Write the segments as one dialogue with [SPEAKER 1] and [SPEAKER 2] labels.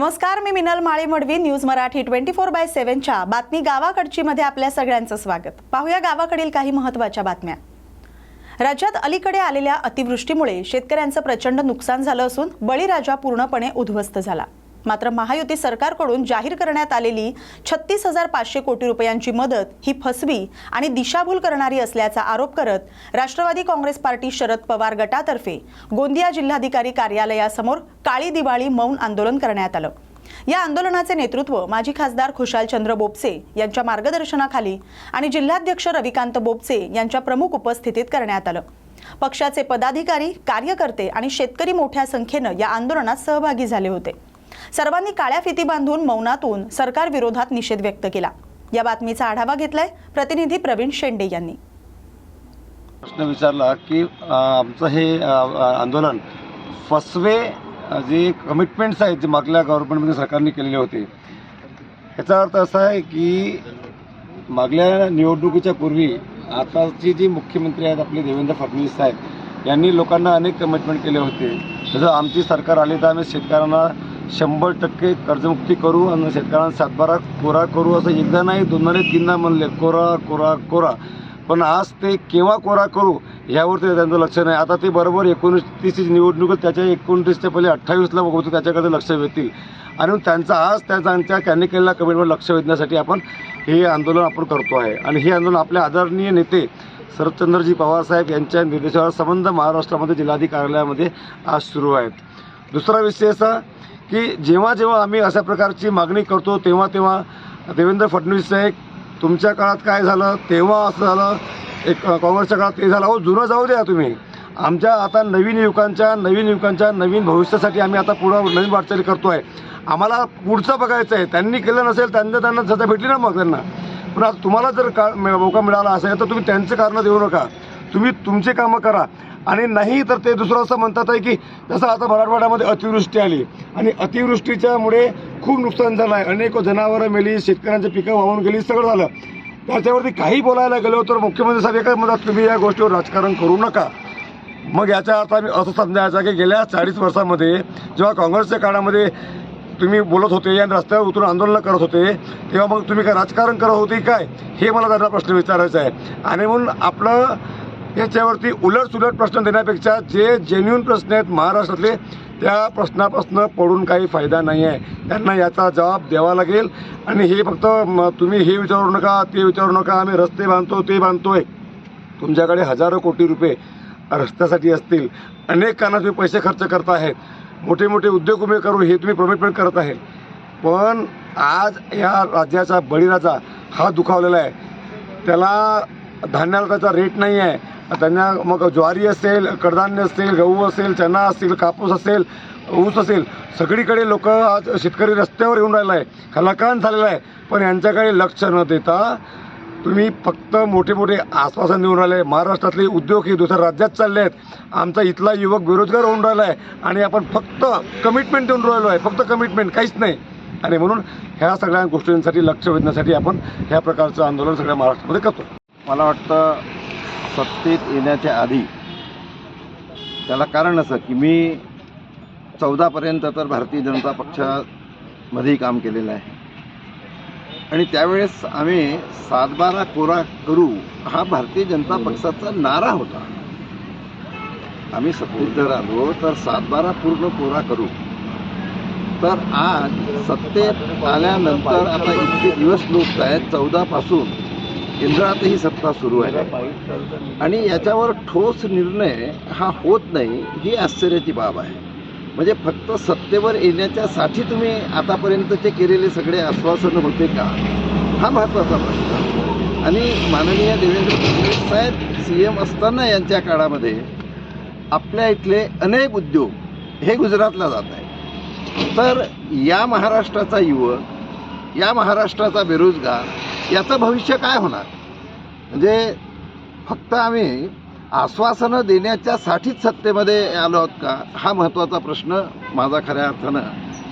[SPEAKER 1] नमस्कार मी Minal Male Madavi news Marathi twenty four by सेव्हनच्या बातमी गावाकडची मध्ये आपल्या सगळ्यांचं स्वागत. पाहूया गावाकडील काही महत्त्वाच्या बातम्या. राज्यात अलीकडे आलेल्या अतिवृष्टीमुळे शेतकऱ्यांचं प्रचंड नुकसान झालं असून बळीराजा पूर्णपणे उद्ध्वस्त झाला. मात्र महायुती सरकारकडून जाहीर करण्यात आलेली छत्तीस हजार पाचशे कोटी रुपयांची मदत ही फसवी आणि दिशाभूल करणारी असल्याचा आरोप करत राष्ट्रवादी काँग्रेस पार्टी शरद पवार गटातर्फे गोंदिया जिल्हाधिकारी कार्यालयासमोर काळी दिवाळी मौन आंदोलन करण्यात आलं. या आंदोलनाचे नेतृत्व माजी खासदार खुशालचंद्र बोपसे यांच्या मार्गदर्शनाखाली आणि जिल्हाध्यक्ष रविकांत बोपसे यांच्या प्रमुख उपस्थितीत करण्यात आलं. पक्षाचे पदाधिकारी कार्यकर्ते आणि शेतकरी मोठ्या संख्येनं या आंदोलनात सहभागी झाले होते. सर्वांनी काळ्या फिती बांधून मौनातून सरकार विरोधात निषेध व्यक्त केला. या बातमीचा आढावा घेतलाय प्रतिनिधी प्रवीण शेंडे यांनी.
[SPEAKER 2] प्रश्न विचारला की आमचं हे आंदोलन फसवे जे कमिटमेंट्स आहेत जे मागल्या गव्हर्नमेंटमध्ये सरकारने केलेले होते याचा अर्थ असा आहे की मागल्या निवडणुकीच्या पूर्वी आताची जी मुख्यमंत्री आहेत आपले देवेंद्र फडणवीस साहेब यांनी लोकांना अनेक कमिटमेंट केले होते. जसं आमची सरकार आली तर आम्ही शेतकऱ्यांना शंभर टक्के कर्जमुक्ती करू आणि शेतकऱ्यांना सातबारा कोरा करू असं एकदा नाही दोनदा नाही तीनदा म्हणले कोरा कोरा कोरा. पण आज ते केव्हा कोरा करू यावरती त्यांचं लक्ष नाही. आता ते बरोबर एकोणतीसची निवडणूक त्याच्या एकोणतीसच्या पहिले अठ्ठावीसला बघतो त्याच्याकडे लक्ष वेधतील आणि त्यांचा आज त्या त्यांच्या त्यांनी केलेल्या कमेंटवर लक्ष वेधण्यासाठी आपण हे आंदोलन आपण करतो आहे. आणि हे आंदोलन आपले आदरणीय नेते शरदचंद्रजी पवारसाहेब यांच्या निर्देशावर संबंध महाराष्ट्रामध्ये जिल्हाधिकारी कार्यालयामध्ये आज सुरू आहेत. दुसरा विषय असा की जेव्हा जेव्हा आम्ही अशा प्रकारची मागणी करतो तेव्हा तेव्हा देवेंद्र फडणवीस साहेब तुमच्या काळात काय झालं तेव्हा असं झालं एक काँग्रेसच्या काळात ते झालं. अहो जुनं जाऊ द्या तुम्ही. आमच्या आता नवीन युवकांच्या नवीन युवकांच्या नवीन भविष्यासाठी आम्ही आता पुढं नवीन वाटचाली करतो आहे आम्हाला पुढचं बघायचं आहे. त्यांनी केलं नसेल त्यांना त्यांना सध्या भेटली ना मग त्यांना. पण आज तुम्हाला जर का मौका मिळाला असेल तर तुम्ही त्यांचं कारणं देऊ नका. तुम्ही तुमचे कामं करा. आणि नाही तर ते दुसरं असं म्हणतात आहे की जसं आता मराठवाड्यामध्ये अतिवृष्टी आली. आणि अतिवृष्टीच्यामुळे खूप नुकसान झालं आहे. अनेक जनावरं मेली शेतकऱ्यांची पिकं वाहून गेली सगळं झालं. त्याच्यावरती काही बोलायला गेलो तर मुख्यमंत्री साहेब एकच म्हणतात तुम्ही या गोष्टीवर राजकारण करू नका. मग याचा अर्थ आम्ही असं समजायचा की गेल्या चाळीस वर्षामध्ये जेव्हा काँग्रेसच्या काळामध्ये तुम्ही बोलत होते आणि रस्त्यावर उतरून आंदोलन करत होते तेव्हा मग तुम्ही काय राजकारण करत होते काय? हे मला त्यांना प्रश्न विचारायचा आहे. आणि म्हणून आपलं याच्यावरती उलट सुलट प्रश्न देण्यापेक्षा जे जेन्युन प्रश्न आहेत महाराष्ट्रातले त्या प्रश्नापासून पडून काही फायदा नाही आहे त्यांना याचा जबाब द्यावा लागेल. आणि हे फक्त तुम्ही हे विचारू नका ते विचारू नका आम्ही रस्ते बांधतो ते बांधतोय. तुमच्याकडे हजारो कोटी रुपये रस्त्यासाठी असतील. अनेक काना तुम्ही पैसे खर्च करत आहेत. मोठे मोठे उद्योग उभे करू हे तुम्ही प्रमिटमेंट करत आहे पण आज या राज्याचा बळीराजा हा दुखावलेला आहे. त्याला धान्याला त्याचा रेट नाही आहे त्यांना मग ज्वारी असेल कडधान्य असेल गहू असेल चना असेल कापूस असेल ऊस असेल सगळीकडे लोक आज शेतकरी रस्त्यावर येऊन राहिला आहे. खलाकान झालेला आहे. पण यांच्याकडे लक्ष न देता तुम्ही फक्त मोठे मोठे आश्वासन देऊन राहिले. महाराष्ट्रातले उद्योग हे दुसऱ्या राज्यात चालले आहेत. आमचा इथला युवक बेरोजगार होऊन राहिला आहे. आणि आपण फक्त कमिटमेंट देऊन राहिलो आहे. फक्त कमिटमेंट काहीच नाही. आणि म्हणून ह्या सगळ्या गोष्टींसाठी लक्ष वेधण्यासाठी आपण ह्या प्रकारचं आंदोलन सगळ्या महाराष्ट्रामध्ये करतो
[SPEAKER 3] मला वाटतं सत्तेत येण्याच्या आधी त्याला कारण असं की मी चौदापर्यंत तर भारतीय जनता पक्षामध्येही काम केलेलं आहे. आणि त्यावेळेस आम्ही सातबारा कोरा करू हा भारतीय जनता पक्षाचा नारा होता. आम्ही सत्तेत जर आलो तर सातबारा पूर्ण कोरा करू. तर आज सत्तेत आल्यानंतर आता इतके दिवस लोक आहेत चौदापासून केंद्रातही सत्ता सुरू आहे. आणि याच्यावर ठोस निर्णय हा होत नाही ही आश्चर्याची बाब आहे. म्हणजे फक्त सत्तेवर येण्याच्यासाठी तुम्ही आतापर्यंतचे केलेले सगळे आश्वासनं होते का? हा महत्त्वाचा प्रश्न. आणि माननीय देवेंद्र फडणवीस साहेब सी एम असताना यांच्या काळामध्ये आपल्या इथले अनेक उद्योग हे गुजरातला जात आहे तर या महाराष्ट्राचा युवक या महाराष्ट्राचा बेरोजगार याचं भविष्य काय होणार? म्हणजे फक्त आम्ही आश्वासनं देण्याच्या साठीच सत्तेमध्ये आलो आहोत का? हा महत्त्वाचा प्रश्न माझा खऱ्या अर्थानं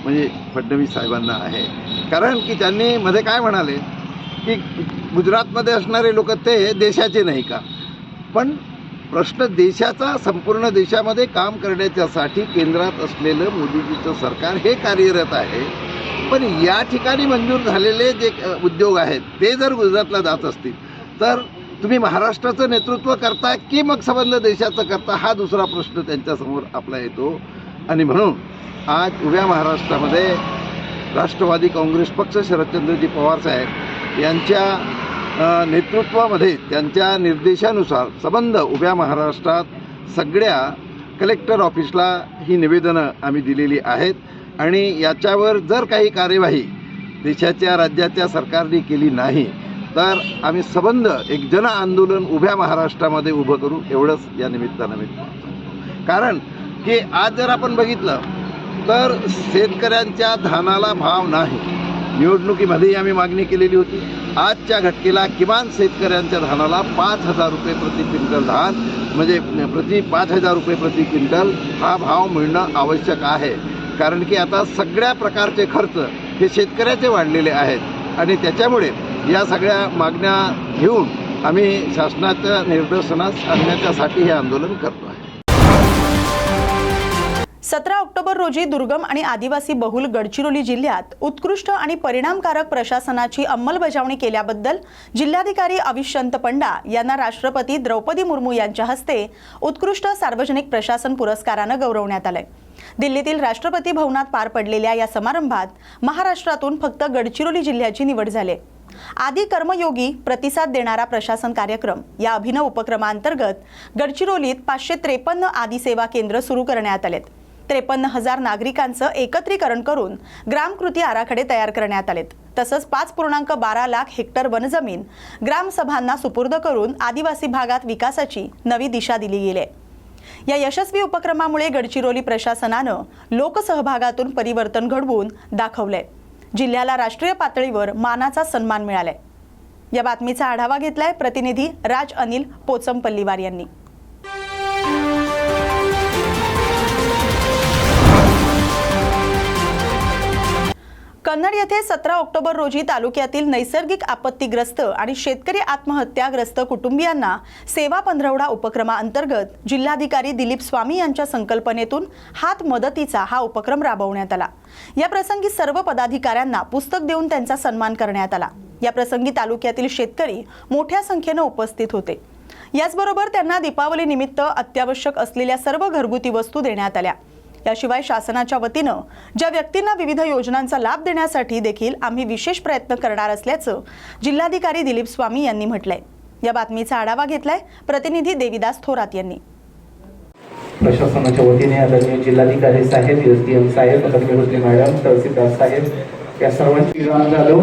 [SPEAKER 3] म्हणजे फडणवीस साहेबांना आहे. कारण की त्यांनी मध्ये काय म्हणाले? की गुजरातमध्ये असणारे लोक ते देशाचे नाही का? पण प्रश्न देशाचा संपूर्ण देशामध्ये काम करण्याच्यासाठी केंद्रात असलेलं मोदीजीचं सरकार हे कार्यरत आहे. पण या ठिकाणी मंजूर झालेले जे उद्योग आहेत ते जर गुजरातला जात असतील तर तुम्ही महाराष्ट्राचं नेतृत्व करता की मग संबंध देशाचं करता हा दुसरा प्रश्न त्यांच्यासमोर आपला येतो. आणि म्हणून आज उभ्या महाराष्ट्रामध्ये राष्ट्रवादी काँग्रेस पक्ष शरदचंद्रजी पवार साहेब यांच्या नेतृत्वामध्ये त्यांच्या निर्देशानुसार संबंध उभ्या महाराष्ट्रात सगळ्या कलेक्टर ऑफिसला ही निवेदनं आम्ही दिलेली आहेत. आणि याच्यावर जर काही कार्यवाही देशाच्या राज्याच्या सरकारने केली नाही तर आम्ही सबंध एक जन आंदोलन उभ्या महाराष्ट्रामध्ये उभं करू एवढंच या निमित्तानं मी कारण की आज जर आपण बघितलं तर शेतकऱ्यांच्या धानाला भाव नाही. निवडणुकीमध्येही आम्ही मागणी केलेली होती. आजच्या घटकेला किमान शेतकऱ्यांच्या धानाला पाच हजार रुपये प्रति क्विंटल धान म्हणजे प्रति पाच हजार रुपये प्रति क्विंटल हा भाव मिळणं आवश्यक आहे. कारण की आता सगळ्या प्रकारचे खर्च हे शेतकऱ्याचे वाढलेले आहेत. आणि त्याच्यामुळे या सगळ्या मागण्या घेऊन आम्ही शासनाच्या निर्देशनास आणण्याच्यासाठी हे आंदोलन करतो
[SPEAKER 1] सतरा ऑक्टोबर रोजी दुर्गम आणि आदिवासी बहुल गडचिरोली जिल्ह्यात उत्कृष्ट आणि परिणामकारक प्रशासनाची अंमलबजावणी केल्याबद्दल जिल्हाधिकारी अविशंत पंडा यांना राष्ट्रपती द्रौपदी मुर्मू यांच्या हस्ते उत्कृष्ट सार्वजनिक प्रशासन पुरस्कारानं गौरवण्यात आलंय. दिल्लीतील राष्ट्रपती भवनात पार पडलेल्या या समारंभात महाराष्ट्रातून फक्त गडचिरोली जिल्ह्याची निवड झाली आदी कर्मयोगी प्रतिसाद देणारा प्रशासन कार्यक्रम या अभिनव उपक्रमांतर्गत गडचिरोलीत पाचशे त्रेपन्न आदी सेवा केंद्र सुरू करण्यात आलेत. त्रेपन्न हजार नागरिकांचं एकत्रीकरण करून ग्रामकृती आराखडे तयार करण्यात आलेत. तसंच पाच पूर्णांक बारा लाख हेक्टर वनजमीन ग्रामसभांना सुपूर्द करून आदिवासी भागात विकासाची नवी दिशा दिली गेली आहे. या यशस्वी उपक्रमामुळे गडचिरोली प्रशासनानं लोकसहभागातून परिवर्तन घडवून दाखवलंय. जिल्ह्याला राष्ट्रीय पातळीवर मानाचा सन्मान मिळालाय. या बातमीचा आढावा घेतलाय प्रतिनिधी राज अनिल पोचमपल्लीवार यांनी. कन्नड येथे सतरा ऑक्टोबर रोजी तालुक्यातील नैसर्गिक आपत्तीग्रस्त आणि शेतकरी आत्महत्याग्रस्त कुटुंबियांना सेवा पंधरवडा उपक्रमाअंतर्गत जिल्हाधिकारी दिलीप स्वामी यांच्या संकल्पनेतून हात मदतीचा हा उपक्रम राबवण्यात आला. या प्रसंगी सर्व पदाधिकाऱ्यांना पुस्तक देऊन त्यांचा सन्मान करण्यात आला. या प्रसंगी तालुक्यातील शेतकरी मोठ्या संख्येनं उपस्थित होते. याचबरोबर त्यांना दीपावलीनिमित्त अत्यावश्यक असलेल्या सर्व घरगुती वस्तू देण्यात आल्या. याशिवाय शासनाच्या वतीनं ज्या व्यक्तींना विविध योजनांचा लाभ देण्यासाठी देखील आम्ही विशेष प्रयत्न करणार असल्याचं जिल्हाधिकारी दिलीप स्वामी यांनी म्हटलंय. या बातमीचा आढावा घेतलाय प्रतिनिधी देविदास थोरात यांनी.
[SPEAKER 4] प्रशासनाच्या वतीने आदरणीय जिल्हाधिकारी saheb S D M saheb madam tahsildar saheb या सर्वांची विराम जाधव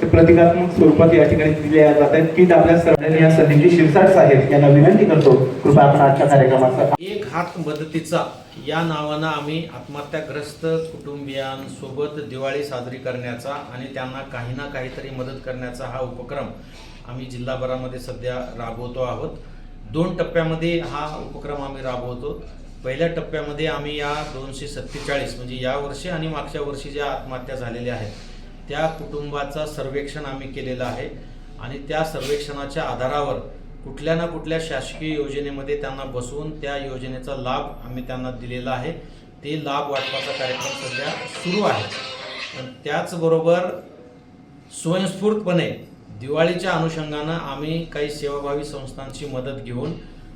[SPEAKER 4] ते प्रतिकात्मक स्वरूपात या ठिकाणी दिले जात आहेत. की आपल्या सर्वांनी या शिरसाट साहेब यांना विनंती करतो. कृपया आपण आजच्या कार्यक्रमाचा
[SPEAKER 5] एक हात मदतीचा. या नावानं आम्ही आत्महत्याग्रस्त कुटुंबियांसोबत दिवाळी साजरी करण्याचा आणि त्यांना काही ना काहीतरी मदत करण्याचा हा उपक्रम आम्ही जिल्हाभरामध्ये सध्या राबवतो आहोत. दोन टप्प्यामध्ये हा उपक्रम आम्ही राबवतो. पहिल्या टप्प्यामध्ये आम्ही या दोनशे सत्तेचाळीस म्हणजे या वर्षी आणि मागच्या वर्षी ज्या आत्महत्या झालेल्या आहेत त्या कुटुंबाचं सर्वेक्षण आम्ही केलेलं आहे आणि त्या सर्वेक्षणाच्या आधारावर कुठल्या ना कुठल्या शासकीय योजनेमध्ये त्यांना बसवून त्या योजनेचा लाभ आम्ही त्यांना दिलेला आहे. ते लाभ वाटपाचा कार्यक्रम सध्या सुरू आहे. पण त्याचबरोबर स्वयंस्फूर्तपणे दिवाळीच्या अनुषंगानं आम्ही काही सेवाभावी संस्थांची मदत घेऊन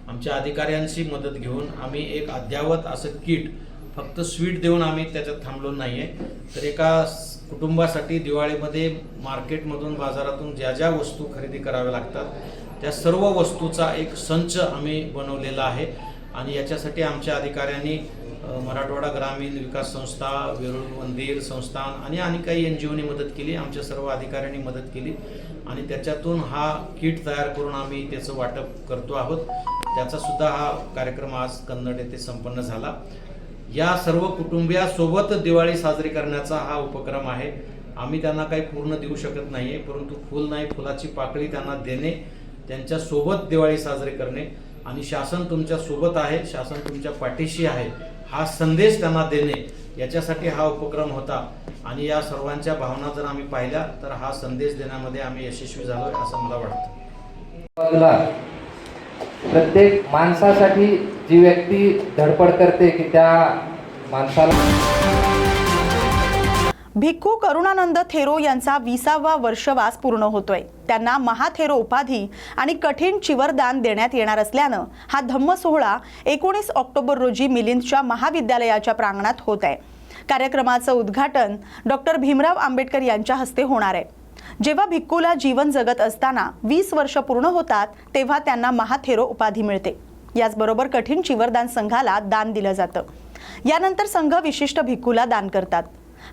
[SPEAKER 5] आमच्या अधिकाऱ्यांची मदत घेऊन आम्ही एक अद्यावत असं किट फक्त स्वीट देऊन आम्ही त्याच्यात थांबलो नाही आहे तर एका कुटुंबासाठी दिवाळीमध्ये मार्केटमधून बाजारातून ज्या ज्या वस्तू खरेदी कराव्या लागतात त्या सर्व वस्तूचा एक संच आम्ही बनवलेला आहे. आणि याच्यासाठी आमच्या अधिकाऱ्यांनी मराठवाडा ग्रामीण विकास संस्था वेरूळ मंदिर संस्थान आणि आणि काही एन जी ओनी मदत केली आमच्या सर्व अधिकाऱ्यांनी मदत केली. आणि त्याच्यातून हा किट तयार करून आम्ही त्याचं वाटप करतो आहोत. त्याचा सुद्धा हा कार्यक्रम आज कन्नड येथे संपन्न झाला. या सर्व कुटुंबियासोबत दिवाळी साजरी करण्याचा हा उपक्रम आहे. आम्ही त्यांना काही पूर्ण देऊ शकत नाहीये परंतु फुल नाही फुलाची पाकळी त्यांना देणे त्यांच्यासोबत दिवाळी साजरी करणे. आणि शासन तुमच्यासोबत आहे शासन तुमच्या पाठीशी आहे हा संदेश त्यांना देणे याच्यासाठी हा उपक्रम होता. आणि या सर्वांच्या भावना जर आम्ही पाहिल्या तर हा संदेश देण्यामध्ये आम्ही यशस्वी झालो असं मला वाटतं.
[SPEAKER 6] प्रत्येक माणसासाठी जी व्यक्ती धडपड करते की त्या माणसाला
[SPEAKER 1] भिक्खू करुणानंद थेरो यांचा विसावा वर्षवास पूर्ण होतोय. त्यांना महाथेरो उपाधी आणि कठीण चिवरदान देण्यात येणार असल्यानं हा धम्म सोहळा एकोणीस ऑक्टोबर रोजी मिलिंदच्या महाविद्यालयाच्या प्रांगणात होत आहे. कार्यक्रमाचं उद्घाटन डॉक्टर भीमराव आंबेडकर यांच्या हस्ते होणार आहे. जेव्हा भिक्खूला जीवन जगत असताना वीस वर्ष पूर्ण होतात तेव्हा त्यांना महाथेरो उपाधी मिळते. याचबरोबर कठीण चिवरदान संघाला दान दिलं जातं. यानंतर संघ विशिष्ट भिक्खूला दान करतात.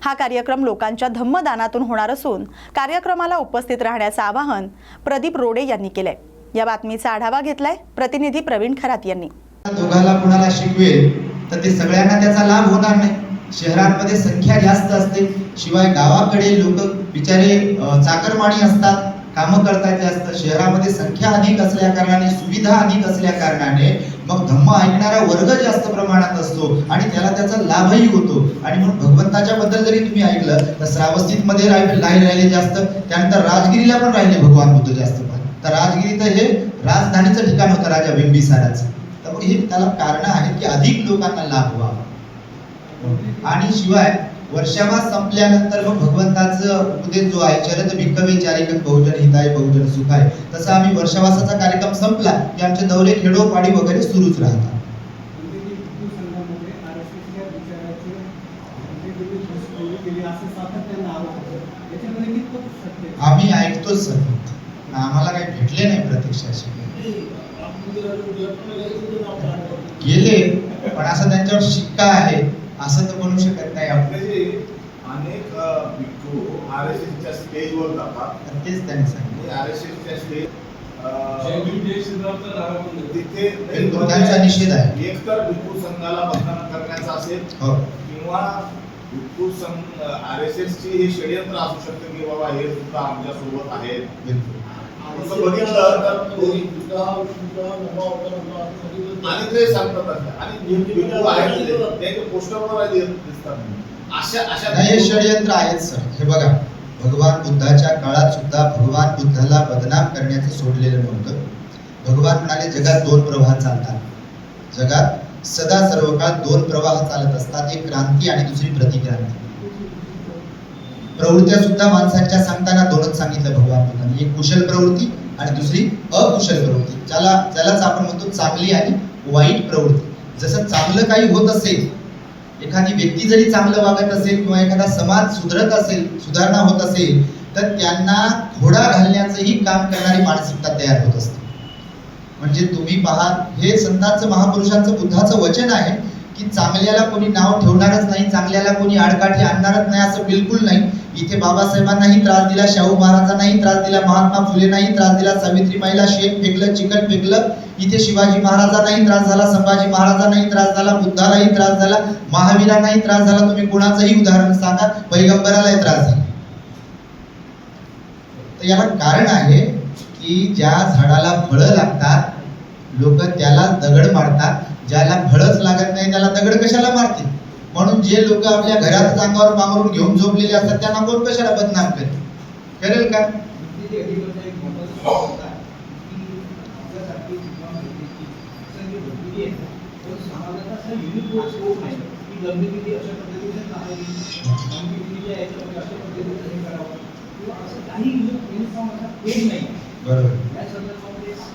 [SPEAKER 1] हा कार्यक्रम लोकांच्या धम्मदानातून होणार असून कार्यक्रमाला उपस्थित राहण्याचं आवाहन प्रदीप रोडे यांनी केलंय. या बातमीचा आढावा घेतलाय प्रतिनिधी प्रवीण खरात यांनी.
[SPEAKER 7] दोघाला कुणाला शिकवेल तर ते सगळ्यांना त्याचा लाभ होणार नाही. शहरांमध्ये संख्या जास्त असते शिवाय गावाकडे लोक बिचारे चाकरमाणी असतात कामं करतात जास्त शहरामध्ये संख्या अधिक असल्या कारणाने सुविधा अधिक असल्या कारणाने मग धम्म ऐकणारा वर्ग जास्त प्रमाणात असतो आणि त्याला त्याचा लाभही होतो. आणि म्हणून भगवंताच्या बद्दल जरी तुम्ही ऐकलं तर श्रावस्तीतमध्ये राहिले राहिले जास्त त्यानंतर राजगिरीला पण राहिले भगवान बुद्ध जास्त तर राजगिरी तर हे राजधानीचं ठिकाण होतं राजा बिंबिसाराचं तर मग हे त्याला कारण आहेत की अधिक लोकांना लाभ व्हावा. आणि शिवाय वर्षावास संपल्यानंतर मग भगवंताचं उपदेश जो आहे चरत भिक्कवे चारिकन बहुजन हिताय बहुजन सुखाय. तसा आम्ही वर्षावासाचा कार्यक्रम संपला की आमचे दौरे खेडोपाडी वगैरे सुरूच राहतात. आम्ही ऐकतोच सर आम्हाला काही भेटले नाही प्रत्यक्षाशी. गेले पण असं त्यांच्यावर शिक्का आहे. असं तर म्हणू शकत नाही
[SPEAKER 8] आपले जे अनेक अ, भिक्खू आर एस एसच्या स्टेजवर जातात.
[SPEAKER 7] तर तेच त्यांनी सांगितलं.
[SPEAKER 8] आर एस एसच्या स्टेज तिथे
[SPEAKER 7] एक निषेध आहे.
[SPEAKER 8] एकतर भिक्खू संघाला बंधन करण्याचा असेल
[SPEAKER 7] हो.
[SPEAKER 8] किंवा भिक्खू संघ आर एस एस ची हे षडयंत्र असू शकतं की बाबा हे सुद्धा आमच्यासोबत आहेत बघितलं तर आणि ते सांगतात आणि पोस्टरवर दिसतात. अशा अशा
[SPEAKER 7] हे षडयंत्र आहेत सर. हे बघा. भगवान बुद्धाच्या काळात सुद्धा भगवान बुद्धाला बदनाम करण्याचं सोडलेलं नव्हतं. भगवान म्हणाले जगात दोन प्रवाह चालतात. जगात सदा सर्व काळ दोन प्रवाह चालत असतात. एक क्रांती आणि दुसरी प्रतिक्रांती. प्रवृत्त्या सुद्धा माणसांच्या सांगताना दोनच सांगितलं भगवान बुद्धाने. एक कुशल प्रवृत्ती आणि दुसरी अकुशल प्रवृत्ती. ज्याला ज्यालाच आपण म्हणतो चांगली आणि वाईट प्रवृत्ती. जसं चांगलं काही होत असेल एखादी व्यक्ती जरी चांगलं वागत असेल किंवा एखादा समाज सुधरत असेल सुधारणा होत असेल तर त्यांना घोडा घालण्याचंही काम करणारी मानसिकता तयार होत असते. म्हणजे तुम्ही पहा हे संतांचं महापुरुषांचं बुद्धाचं वचन आहे की चांगल्याला कोणी नाव ठेवणारच नाही चांगल्याला कोणी आडकाठी आणणारच नाही असं बिलकुल नाही. इथे बाबासाहेबांनाही त्रास दिला शाहू महाराजांनाही त्रास दिला महात्मा फुलेंनाही त्रास दिला सावित्रीबाईला शेक फेकलं चिकन फेकलं इथे शिवाजी महाराजांनाही त्रास झाला संभाजी महाराजांनाही त्रास झाला बुद्धालाही त्रास झाला महावीरांनाही त्रास झाला. तुम्ही कोणाचंही उदाहरण सांगा पैगंबरालाही त्रास झाला. तर याला कारण आहे की ज्या झाडाला फळं लागतात लोक त्याला दगड मारतात. ज्याला फळच लागत नाही त्याला दगड कशाला मारतील? म्हणून जे लोक आपल्या घरात अंगावर पांघरून घेऊन झोपलेले असतात त्यांना कोण कशाला बदनाम करेल? करेल का?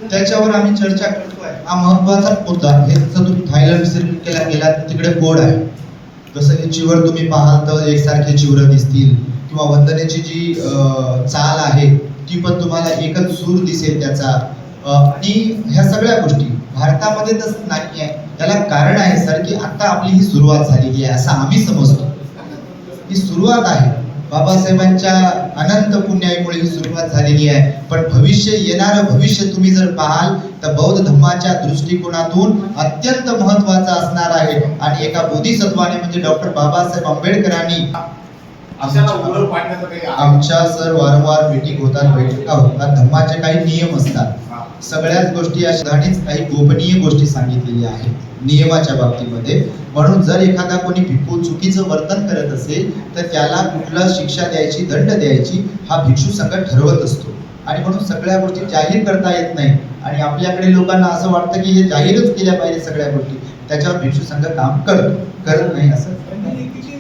[SPEAKER 7] त्याच्यावर आम्ही चर्चा करतोय. हा महत्त्वाचा मुद्दा हे जसं तुम्ही थायलंड केला गेला तिकडे बोर्ड आहे. जसं की चिवर तुम्ही पाहाल तर एकसारखे चिवर दिसतील. किंवा वंदनेची जी चाल आहे ती पण तुम्हाला एकच सूर दिसेल त्याचा. आणि ह्या सगळ्या गोष्टी भारतामध्ये नाही आहे. त्याला कारण आहे सर की आता आपली ही सुरुवात झालेली आहे असं आम्ही समजतो. ही सुरुवात आहे. बाबासाहेबांच्या अनंत पुण्यामुळे ही सुरुवात झालेली आहे पण भविष्य येणारं भविष्य तुम्ही जर पाहाल तर बौद्ध धर्माच्या दृष्टिकोनातून अत्यंत महत्वाचं असणार आहे आणि एका बोधिसत्वाने म्हणजे डॉक्टर बाबासाहेब आंबेडकरांनी. आमच्या सर वारंवार मीटिंग होतात बैठका होतात धर्माचे काही नियम असतात. सगळ्याच गोष्टी अशानेच काही गोपनीय गोष्टी सांगितलेल्या आहेत. नियमाच्या बाबतीमध्ये. म्हणून जर एखादा कोणी भिक्खू चुकीचं वर्तन करत असेल तर त्याला कुठला शिक्षा द्यायची दंड द्यायची हा भिक्षू संघ ठरवत असतो. आणि म्हणून सगळ्या गोष्टी जाहीर करता येत नाही. आणि आपल्याकडे लोकांना असं वाटतं की हे जाहीरच केल्या पाहिजे सगळ्या गोष्टी. त्याच्यावर भिक्षू संघ काम करत. करत नाही असं.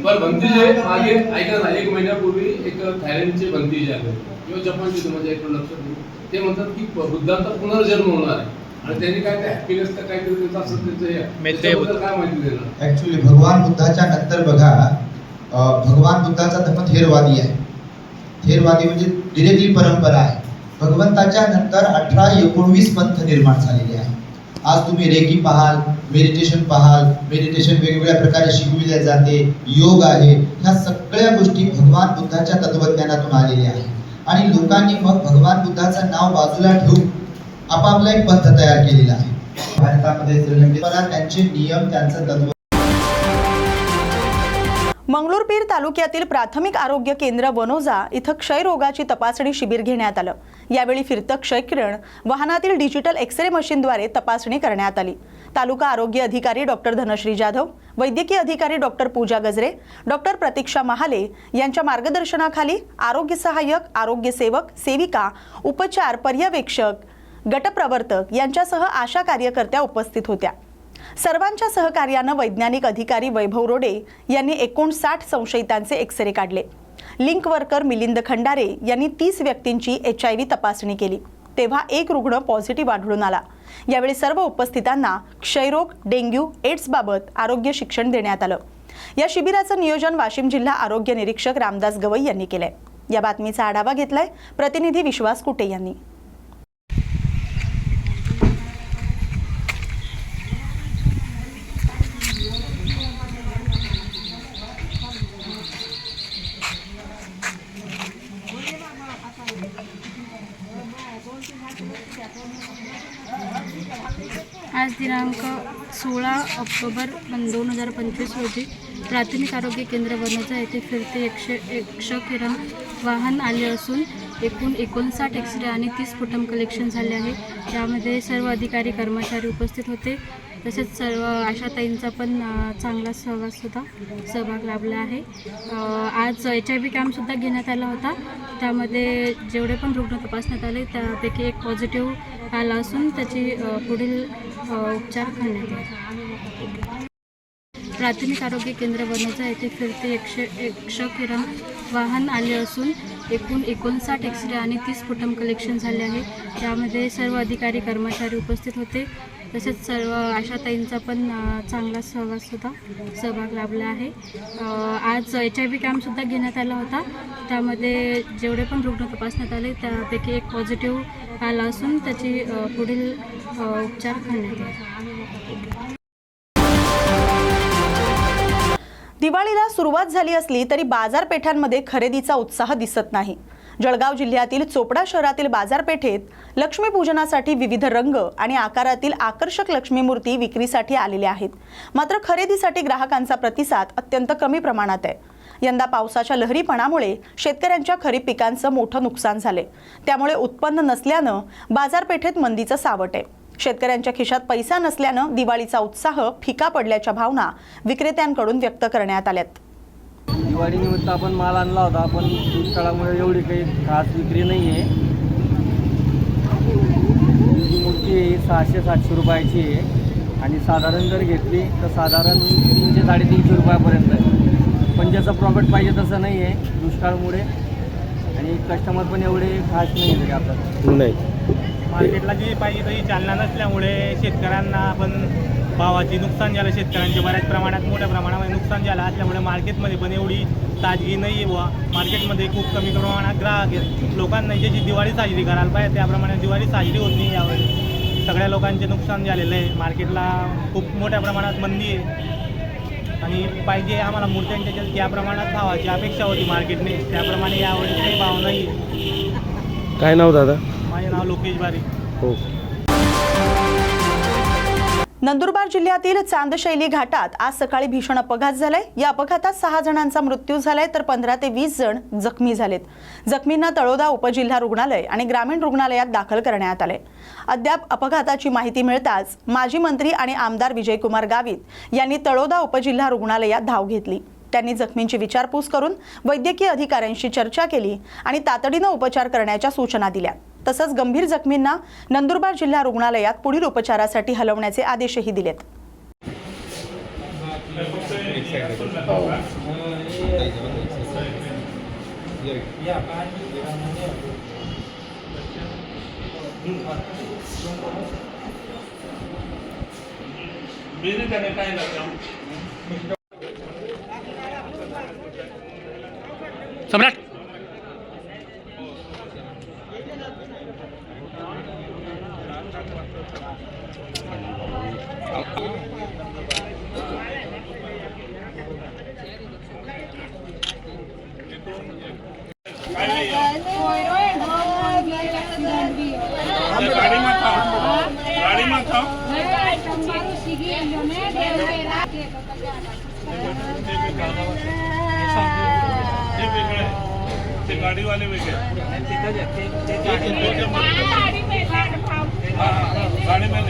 [SPEAKER 9] बरं भंतीजे मागे ऐका ना एक महिन्यापूर्वी एक थायलंडचे भंतीजे आले किंवा जपानचे तुम्हाला एक लक्षात ते म्हणतात की बुद्धांचा पुनर्जन्म होणार आहे. आणि त्यांनी काय ते हॅपीनेस का काहीतरी त्यांचं असं त्यांचं हे काय माहिती देणार?
[SPEAKER 7] ऍक्च्युली भगवान बुद्धाच्या नंतर बघा भगवान बुद्धाचा धर्म थेरवादी आहे. थेरवादी म्हणजे डिरेक्टली परंपरा आहे. भगवंताच्या नंतर अठरा एकोणवीस पंथ निर्माण झालेले आहे आज तुम्ही रेकी पाहाल मेडिटेशन पाहाल मेडिटेशन वेगवेगळ्या प्रकारे शिकविले जाते योग आहे. ह्या सगळ्या गोष्टी भगवान बुद्धाच्या तत्वज्ञानातून आलेल्या आहेत. आणि लोकांनी मग भगवान बुद्धाचं नाव बाजूला ठेवून आपापला एक पंथ तयार केलेला आहे. भारतामध्ये श्रीलंकेत त्यांचे नियम त्यांचं तत्व
[SPEAKER 1] मंगळूरपीर तालुक्यातील प्राथमिक आरोग्य केंद्र वनोजा इथं क्षयरोगाची तपासणी शिबिर घेण्यात आलं. यावेळी फिरतं क्षयकिरण वाहनातील डिजिटल एक्सरे मशीनद्वारे तपासणी करण्यात आली. तालुका आरोग्य अधिकारी डॉक्टर धनश्री जाधव वैद्यकीय अधिकारी डॉक्टर पूजा गजरे डॉक्टर प्रतीक्षा महाले यांच्या मार्गदर्शनाखाली आरोग्य सहाय्यक आरोग्य सेवक सेविका उपचार पर्यवेक्षक गटप्रवर्तक यांच्यासह आशा कार्यकर्त्या उपस्थित होत्या. सर्वांच्या सहकार्यानं वैज्ञानिक अधिकारी वैभव रोडे यांनी एकोणसाठ संशयितांचे एक्सरे काढले. लिंक वर्कर मिलिंद खंडारे यांनी तीस व्यक्तींची एच आय व्ही तपासणी केली. तेव्हा एक रुग्ण पॉझिटिव्ह आढळून आला. यावेळी सर्व उपस्थितांना क्षयरोग डेंग्यू एड्सबाबत आरोग्य शिक्षण देण्यात आलं. या शिबिराचं नियोजन वाशिम जिल्हा आरोग्य निरीक्षक रामदास गवई यांनी केलंय. या बातमीचा आढावा घेतलाय प्रतिनिधी विश्वास कुटे यांनी
[SPEAKER 10] आज दिनांक सोळा ऑक्टोबर दोन हजार पंचवीस रोजी प्राथमिक आरोग्य केंद्र बनवचा येथे फिरते एकशे एकशे किरण वाहन आले असून एकूण एकोणसाठ एक्सरे आणि तीस स्फुटम कलेक्शन झाले आहे. त्यामध्ये सर्व अधिकारी कर्मचारी उपस्थित होते. तसेच सर्व आशाताईंचा पण चांगला सहभागसुद्धा सहभाग लाभला आहे. आज एच आय व्ही कॅम्पसुद्धा घेण्यात आला होता. त्यामध्ये जेवढे पण रुग्ण तपासण्यात आले त्यापैकी एक पॉझिटिव्ह आला असून त्याची पुढील उपचार करण्यात आले प्राथमिक आरोग्य केंद्र बनवचा येथे फिरते एकशे एकशे किरण वाहन आले असून एकूण एकोणसाठ एक्सरे आणि तीस कुटुंब कलेक्शन झाले आहे. त्यामध्ये सर्व अधिकारी कर्मचारी उपस्थित होते. तसेच सर्व आशाताईंचा पण चांगला सहभागसुद्धा सहभाग लाभला आहे. आज एच आय व्ही कॅम्पसुद्धा घेण्यात आला होता. त्यामध्ये जेवढे पण रुग्ण तपासण्यात आले त्यापैकी एक पॉझिटिव्ह आला असून त्याची पुढील उपचार करण्यात आले
[SPEAKER 1] दिवाळीला सुरुवात झाली असली तरी बाजारपेठांमध्ये खरेदीचा उत्साह दिसत नाही. जळगाव जिल्ह्यातील चोपडा शहरातील बाजारपेठेत लक्ष्मीपूजनासाठी विविध रंग आणि आकारातील आकर्षक लक्ष्मी मूर्ती विक्रीसाठी आलेल्या आहेत. मात्र खरेदीसाठी ग्राहकांचा प्रतिसाद अत्यंत कमी प्रमाणात आहे. यंदा पावसाच्या लहरीपणामुळे शेतकऱ्यांच्या खरीप पिकांचं मोठं नुकसान झाले त्यामुळे उत्पन्न नसल्यानं बाजारपेठेत मंदीचं सावट आहे. शेतकऱ्यांच्या खिशात पैसा नसल्यानं दिवाळीचा उत्साह फिका पडल्याच्या भावना विक्रेत्यांकडून व्यक्त करण्यात आल्यात.
[SPEAKER 11] दिवाळीनिमित्त आपण माल आणला होता पण दुष्काळामुळे एवढी काही खास विक्री नाही आहे. ही मूर्ती आहे सहाशे सातशे रुपयाची आहे. आणि साधारण जर घेतली तर साधारण तीनशे साडेतीनशे रुपयापर्यंत आहे. पण ज्याचं प्रॉफिट पाहिजे तसं नाही आहे दुष्काळामुळे. आणि कस्टमर पण एवढे खास नाही आहे आपल्याला.
[SPEAKER 4] नाही.
[SPEAKER 12] मार्केटला जी पाहिजे तशी चालना नसल्यामुळे शेतकऱ्यांना पण भावाची नुकसान झालं शेतकऱ्यांचे बऱ्याच प्रमाणात मोठ्या प्रमाणामध्ये नुकसान झालं. असल्यामुळे मार्केटमध्ये पण एवढी ताजगी नाही आहे बुवा. मार्केटमध्ये खूप कमी प्रमाणात ग्राहक आहेत. लोकांना ज्याची दिवाळी साजरी करायला पाहिजे. त्याप्रमाणे दिवाळी साजरी होत नाही यावेळी सगळ्या लोकांचे नुकसान झालेलं आहे. मार्केटला खूप मोठ्या प्रमाणात मंदी आहे. आणि पाहिजे आम्हाला मूर्त्यांच्या ज्या- ज्या प्रमाणात भावाची अपेक्षा होती मार्केटने त्याप्रमाणे यावेळी काही भाव नाही आहे.
[SPEAKER 4] काय नाव दादा?
[SPEAKER 12] माझे नाव लोकेश बारी
[SPEAKER 4] हो
[SPEAKER 1] नंदुरबार जिल्ह्यातील चांदशैली घाटात आज सकाळी भीषण अपघात झालाय. या अपघातात सहा जणांचा मृत्यू झालाय तर पंधरा ते वीस जण जखमी झालेत. जखमींना तळोदा उपजिल्हा रुग्णालय आणि ग्रामीण रुग्णालयात दाखल करण्यात आले अद्याप अपघाताची माहिती मिळताच माजी मंत्री आणि आमदार विजयकुमार गावित यांनी तळोदा उपजिल्हा रुग्णालयात धाव घेतली. त्यांनी जखमींची विचारपूस करून वैद्यकीय अधिकाऱ्यांशी चर्चा केली आणि तातडीनं उपचार करण्याच्या सूचना दिल्या. तसंच गंभीर जखमींना नंदुरबार जिल्हा रुग्णालयात पुढील उपचारासाठी हलवण्याचे आदेशही दिलेत.
[SPEAKER 12] सम्राट
[SPEAKER 9] ते गाडीवाले वेगळे गाडी में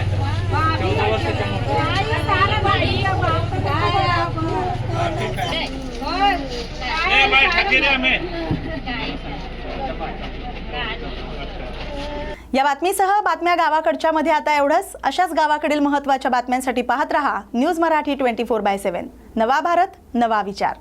[SPEAKER 1] या बातमीसह बातम्या गावाकडच्या मध्ये आता एवढंच. अशाच गावाकडील महत्त्वाच्या बातम्यांसाठी पाहत रहा. News Marathi twenty four by seven. नवा भारत नवा विचार.